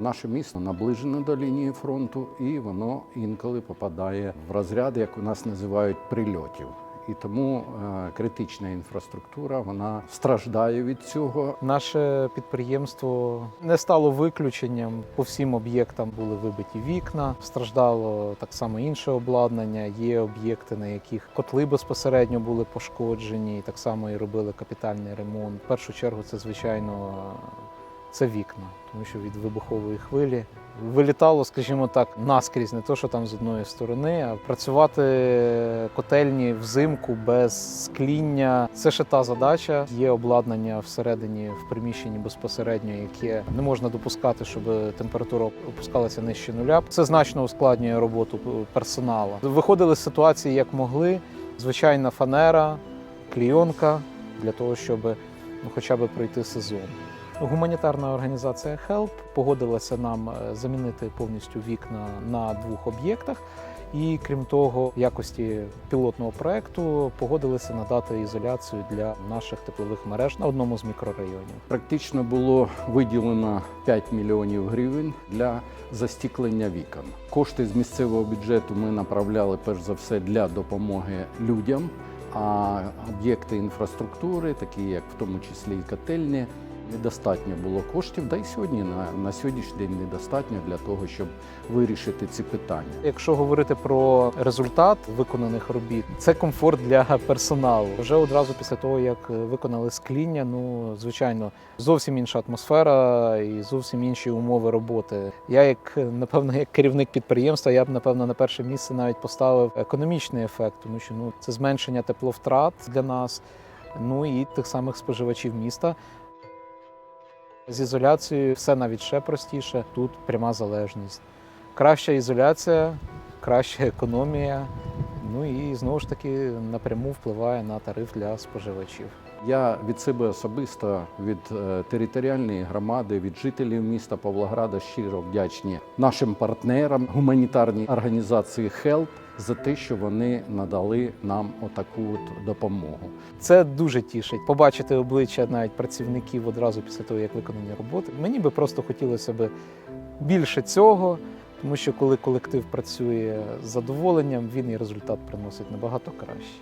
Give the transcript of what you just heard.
Наше місто наближене до лінії фронту, і воно інколи попадає в розряд, як у нас називають прильотів. І тому е, критична інфраструктура вона страждає від цього. Наше підприємство не стало виключенням. По всім об'єктам були вибиті вікна, страждало так само інше обладнання. Є об'єкти, на яких котли безпосередньо були пошкоджені, так само і робили капітальний ремонт. В першу чергу, це звичайно це вікна, тому що від вибухової хвилі вилітало, скажімо так, наскрізь, не то, що там з одної сторони, а працювати котельні взимку без скління. Це ще та задача. Є обладнання всередині в приміщенні безпосередньо, яке не можна допускати, щоб температура опускалася нижче нуля. Це значно ускладнює роботу персоналу. Виходили з ситуації як могли. Звичайна фанера, клійонка для того, щоб ну, хоча б пройти сезон. Гуманітарна організація HELP погодилася нам е, замінити повністю вікна на двох об'єктах. І крім того, в якості пілотного проекту погодилися надати ізоляцію для наших теплових мереж на одному з мікрорайонів. Практично було виділено 5 мільйонів гривень для застіклення вікон. Кошти з місцевого бюджету ми направляли перш за все для допомоги людям. А об'єкти інфраструктури, такі як в тому числі і котельні, недостатньо було коштів, да й сьогодні на, на сьогоднішній день недостатньо для того, щоб вирішити ці питання. Якщо говорити про результат виконаних робіт, це комфорт для персоналу. Вже одразу після того, як виконали скління, ну звичайно, зовсім інша атмосфера і зовсім інші умови роботи. Я, як напевно, як керівник підприємства, я б напевно на перше місце навіть поставив економічний ефект, тому що ну це зменшення тепловтрат для нас, ну і тих самих споживачів міста. З ізоляцією все навіть ще простіше. Тут пряма залежність. Краща ізоляція, краща економія. Ну і знову ж таки напряму впливає на тариф для споживачів. Я від себе особисто, від е, територіальної громади, від жителів міста Павлограда щиро вдячні нашим партнерам, гуманітарній організації HELP за те, що вони надали нам отаку от допомогу. Це дуже тішить. Побачити обличчя навіть працівників одразу після того, як виконані роботи. Мені би просто хотілося б більше цього, тому що коли колектив працює з задоволенням, він і результат приносить набагато краще.